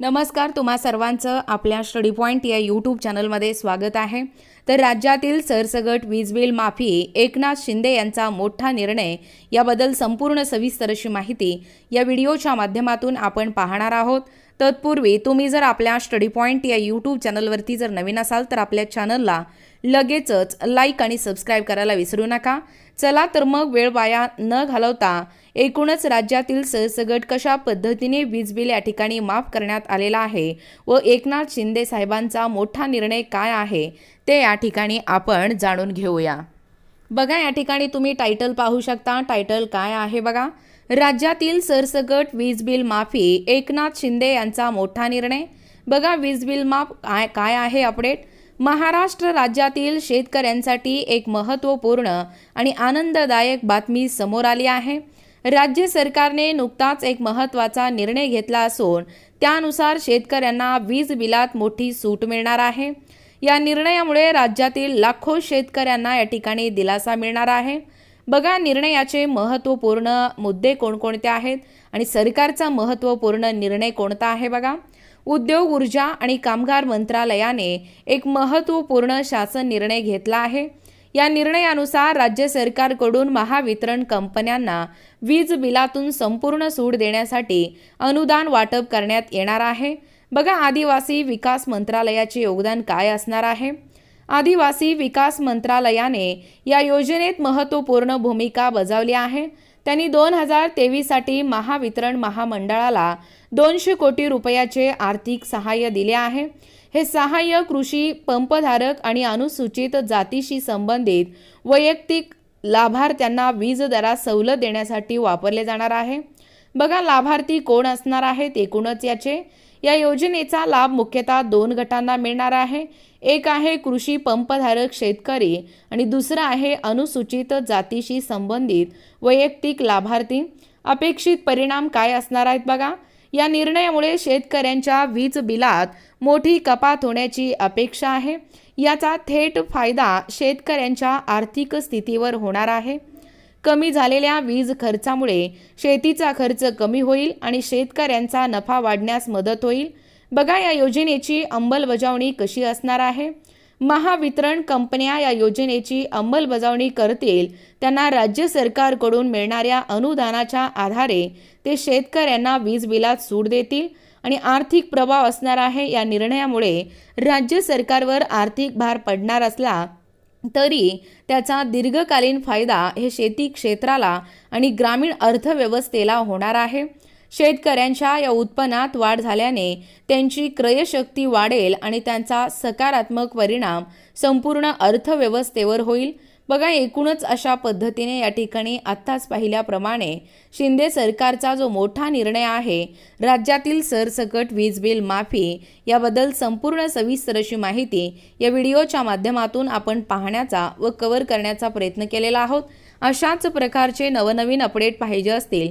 नमस्कार तुम्हा सर्वांचं आपल्या स्टडी पॉईंट या यूट्यूब चॅनलमध्ये स्वागत आहे. तर राज्यातील सरसगट वीज बिल माफी एकनाथ शिंदे यांचा मोठा निर्णय याबद्दल संपूर्ण सविस्तर अशी माहिती या व्हिडिओच्या माध्यमातून आपण पाहणार आहोत. तत्पूर्वी तुम्ही जर आपल्या स्टडी पॉईंट या यूट्यूब चॅनलवरती जर नवीन असाल तर आपल्या चॅनलला लगेचच लाईक आणि सबस्क्राईब करायला विसरू नका. चला तर मग वेळ वाया न घालवता एकूणच राज्यातील सरसगट कशा पद्धतीने वीज बिल या ठिकाणी माफ करण्यात आलेला आहे व एकनाथ शिंदे साहेबांचा मोठा निर्णय काय आहे ते या ठिकाणी आपण जाणून घेऊया. बघा या ठिकाणी तुम्ही टायटल पाहू शकता. टायटल काय आहे बघा? राज्यातील सरसगट वीज बिल माफी एकनाथ शिंदे यांचा मोठा निर्णय. बघा वीज बिल माफ काय काय आहे अपडेट महाराष्ट्र राज्यातील शेतकऱ्यांसाठी एक महत्त्वपूर्ण आणि आनंददायक बातमी समोर आली आहे. राज्य सरकारने नुकताच एक महत्त्वाचा निर्णय घेतला असून त्यानुसार शेतकऱ्यांना वीज बिलात मोठी सूट मिळणार आहे. या निर्णयामुळे राज्यातील लाखो शेतकऱ्यांना या ठिकाणी दिलासा मिळणार आहे. बघा निर्णयाचे महत्त्वपूर्ण मुद्दे कोणकोणते आहेत आणि सरकारचा महत्त्वपूर्ण निर्णय कोणता आहे बघा. उद्योग ऊर्जा आणि कामगार मंत्रालयाने एक महत्त्वपूर्ण शासन निर्णय घेतला आहे. या निर्णयानुसार राज्य सरकारकडून महावितरण कंपन्यांना वीज बिलातून संपूर्ण सूट देण्यासाठी अनुदान वाटप करण्यात येणार आहे. बघा आदिवासी विकास मंत्रालयाचे योगदान काय असणार आहे? आदिवासी विकास मंत्रालयाने या योजनेत महत्त्वपूर्ण भूमिका बजावली आहे. त्यांनी दोन हजार तेवीससाठी महावितरण महामंडळाला दोनशे कोटी रुपयाचे आर्थिक सहाय्य दिले आहे. हे सहाय्य कृषी पंपधारक आणि अनुसूचित जातीशी संबंधित वैयक्तिक लाभार्थ्यांना वीज दरात सवलत देण्यासाठी वापरले जाणार आहे. बघा लाभार्थी कोण असणार आहेत एकूणच याचे? या योजनेचा लाभ मुख्यतः दोन गटांना मिळणार आहे. एक आहे कृषी पंपधारक शेतकरी आणि दुसरा आहे अनुसूचित जातीशी संबंधित वैयक्तिक लाभार्थी. अपेक्षित परिणाम काय असणार आहेत बघा. या निर्णयामुळे शेतकऱ्यांच्या वीज बिलात मोठी कपात होण्याची अपेक्षा आहे. याचा थेट फायदा शेतकऱ्यांच्या आर्थिक स्थितीवर होणार आहे. कमी झालेल्या वीज खर्चामुळे शेतीचा खर्च कमी होईल आणि शेतकऱ्यांचा नफा वाढण्यास मदत होईल. बघा या योजनेची अंमलबजावणी कशी असणार आहे? महावितरण कंपन्या या योजनेची अंमलबजावणी करतील त्यांना राज्य सरकारकडून मिळणाऱ्या अनुदानाच्या आधारे ते शेतकऱ्यांना वीज बिलात सूट देतील आणि आर्थिक प्रभाव असणार आहे या निर्णयामुळे राज्य सरकारवर आर्थिक भार पडणार असला तरी त्याचा दीर्घकालीन फायदा हे शेती क्षेत्राला आणि ग्रामीण अर्थव्यवस्थेला होणार आहे. शेतकऱ्यांच्या या उत्पन्नात वाढ झाल्याने त्यांची क्रयशक्ती वाढेल आणि त्यांचा सकारात्मक परिणाम संपूर्ण अर्थव्यवस्थेवर होईल. बघा एकूणच अशा पद्धतीने या ठिकाणी आत्ताच पाहिल्याप्रमाणे शिंदे सरकारचा जो मोठा निर्णय आहे राज्यातील सरसकट वीज बिल माफी याबद्दल संपूर्ण सविस्तर अशी माहिती या व्हिडिओच्या माध्यमातून आपण पाहण्याचा व कव्हर करण्याचा प्रयत्न केलेला आहोत. अशाच प्रकारचे नवनवीन अपडेट पाहिजे असतील